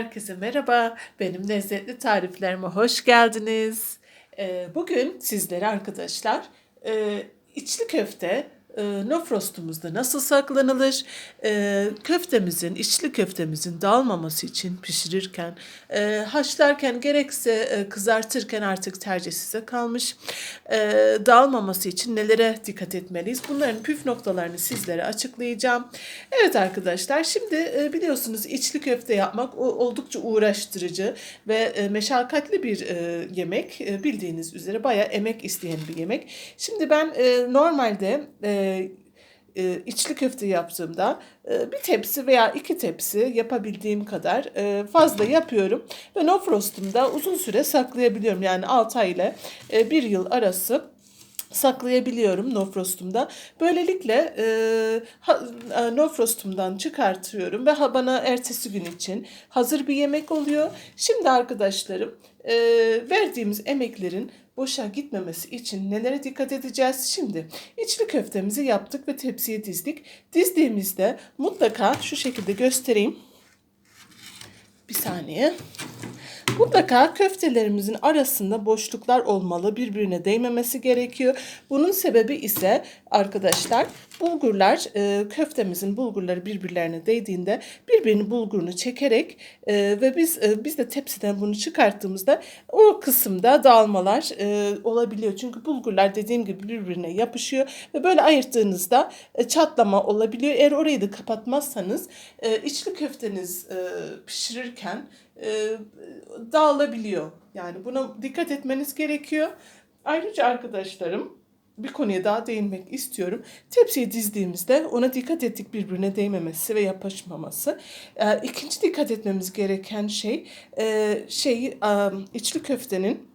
Herkese merhaba. Benim lezzetli tariflerime hoş geldiniz. Ee, Bugün sizlere arkadaşlar e, içli köfte e, no frostumuzda nasıl saklanılır? E, köftemizin, içli köftemizin dağılmaması için pişirirken, e, haşlarken gerekse e, kızartırken artık tercih size kalmış. E, dağılmaması için nelere dikkat etmeliyiz? Bunların püf noktalarını sizlere açıklayacağım. Evet arkadaşlar şimdi e, biliyorsunuz içli köfte yapmak o- oldukça uğraştırıcı ve e, meşakkatli bir e, yemek. E, bildiğiniz üzere bayağı emek isteyen bir yemek. Şimdi ben e, normalde e, e, içli köfte yaptığımda e, bir tepsi veya iki tepsi yapabildiğim kadar e, fazla yapıyorum. Ve no frostumda uzun süre saklayabiliyorum. Yani 6 ay ile 1 yıl arası saklayabiliyorum no frostumda. Böylelikle e, ha, e, çıkartıyorum ve bana ertesi gün için hazır bir yemek oluyor. Şimdi arkadaşlarım e, verdiğimiz emeklerin boşa gitmemesi için nelere dikkat edeceğiz? Şimdi içli köftemizi yaptık ve tepsiye dizdik. Dizdiğimizde mutlaka şu şekilde göstereyim. Bir saniye. Mutlaka köftelerimizin arasında boşluklar olmalı, birbirine değmemesi gerekiyor. Bunun sebebi ise arkadaşlar bulgurlar, e, köftemizin bulgurları birbirlerine değdiğinde birbirini bulgurunu çekerek e, ve biz e, biz de tepsiden bunu çıkarttığımızda o kısımda dağılmalar e, olabiliyor. Çünkü bulgurlar dediğim gibi birbirine yapışıyor ve böyle ayırttığınızda e, çatlama olabiliyor. Eğer orayı da kapatmazsanız e, içli köfteniz e, pişirirken e, dağılabiliyor. Yani buna dikkat etmeniz gerekiyor. Ayrıca arkadaşlarım bir konuya daha değinmek istiyorum. Tepsiyi dizdiğimizde ona dikkat ettik birbirine değmemesi ve yapışmaması. Ee, ikinci dikkat etmemiz gereken şey e, şey e, içli köftenin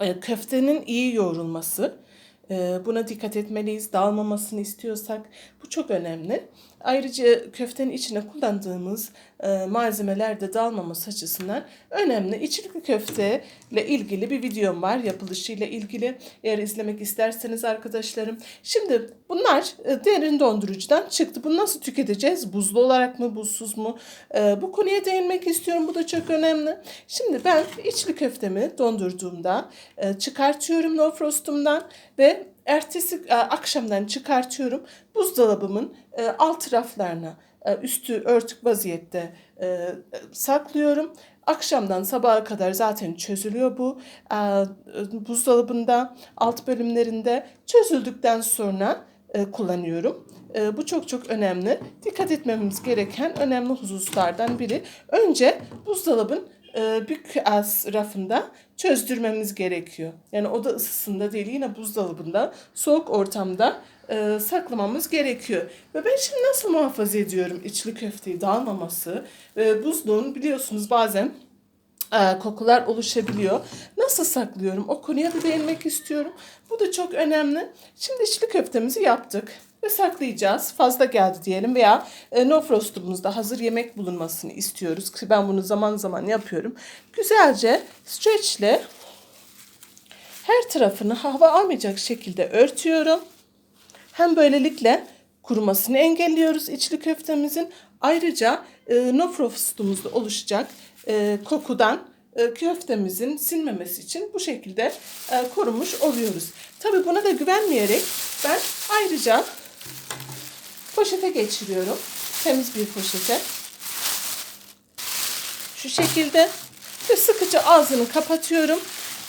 e, köftenin iyi yoğrulması. E, buna dikkat etmeliyiz. Dağılmamasını istiyorsak bu çok önemli. Ayrıca köftenin içine kullandığımız e, malzemeler de dağılmaması açısından önemli. İçli köfte ile ilgili bir videom var yapılışıyla ilgili. Eğer izlemek isterseniz arkadaşlarım. Şimdi bunlar e, derin dondurucudan çıktı. Bunu nasıl tüketeceğiz? Buzlu olarak mı, buzsuz mu? E, bu konuya değinmek istiyorum. Bu da çok önemli. Şimdi ben içli köftemi dondurduğumda e, çıkartıyorum no frostumdan ve ertesi e, akşamdan çıkartıyorum. Buzdolabımın e, alt raflarına e, üstü örtük vaziyette e, saklıyorum. Akşamdan sabaha kadar zaten çözülüyor bu e, buzdolabında alt bölümlerinde çözüldükten sonra e, kullanıyorum. E, bu çok çok önemli. Dikkat etmemiz gereken önemli hususlardan biri. Önce buzdolabın e, bir az rafında çözdürmemiz gerekiyor. Yani oda ısısında değil yine buzdolabında soğuk ortamda e, saklamamız gerekiyor. Ve ben şimdi nasıl muhafaza ediyorum içli köfteyi dağılmaması? E, buzluğun biliyorsunuz bazen e, kokular oluşabiliyor. Nasıl saklıyorum? O konuya da değinmek istiyorum. Bu da çok önemli. Şimdi içli köftemizi yaptık ve saklayacağız. Fazla geldi diyelim veya e, no frostumuzda hazır yemek bulunmasını istiyoruz. Ki ben bunu zaman zaman yapıyorum. Güzelce streçle her tarafını hava almayacak şekilde örtüyorum. Hem böylelikle kurumasını engelliyoruz içli köftemizin. Ayrıca e, no frostumuzda oluşacak e, kokudan köftemizin sinmemesi için bu şekilde e, korumuş oluyoruz. Tabi buna da güvenmeyerek ben ayrıca poşete geçiriyorum. Temiz bir poşete. Şu şekilde ve sıkıca ağzını kapatıyorum.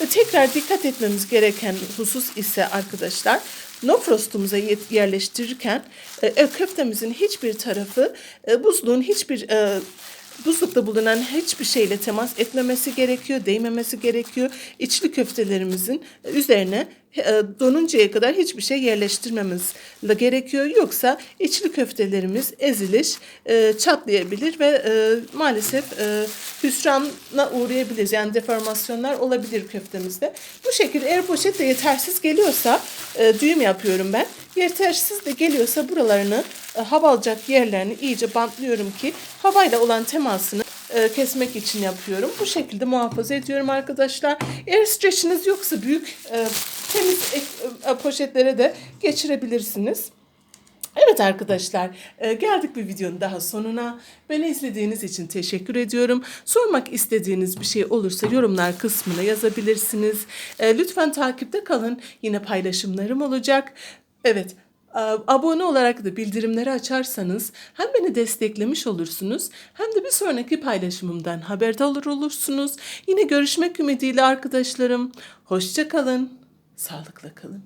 Ve tekrar dikkat etmemiz gereken husus ise arkadaşlar no frostumuza yerleştirirken e, e, köftemizin hiçbir tarafı e, buzluğun hiçbir e, buzlukta bulunan hiçbir şeyle temas etmemesi gerekiyor, değmemesi gerekiyor. İçli köftelerimizin üzerine e, donuncaya kadar hiçbir şey yerleştirmemiz gerekiyor. Yoksa içli köftelerimiz ezilir, e, çatlayabilir ve e, maalesef hüsrana uğrayabiliriz. Yani deformasyonlar olabilir köftemizde. Bu şekilde eğer poşet de yetersiz geliyorsa düğüm yapıyorum ben. Yetersiz de geliyorsa buralarını e, hava alacak yerlerini iyice bantlıyorum ki havayla olan temasını e, kesmek için yapıyorum. Bu şekilde muhafaza ediyorum arkadaşlar. Eğer streçiniz yoksa büyük e, temiz poşetlere de geçirebilirsiniz. Evet arkadaşlar, geldik bir videonun daha sonuna. Beni izlediğiniz için teşekkür ediyorum. Sormak istediğiniz bir şey olursa yorumlar kısmına yazabilirsiniz. Lütfen takipte kalın. Yine paylaşımlarım olacak. Evet, abone olarak da bildirimleri açarsanız hem beni desteklemiş olursunuz hem de bir sonraki paylaşımımdan haberdar olursunuz. Yine görüşmek ümidiyle arkadaşlarım. Hoşça kalın, sağlıkla kalın.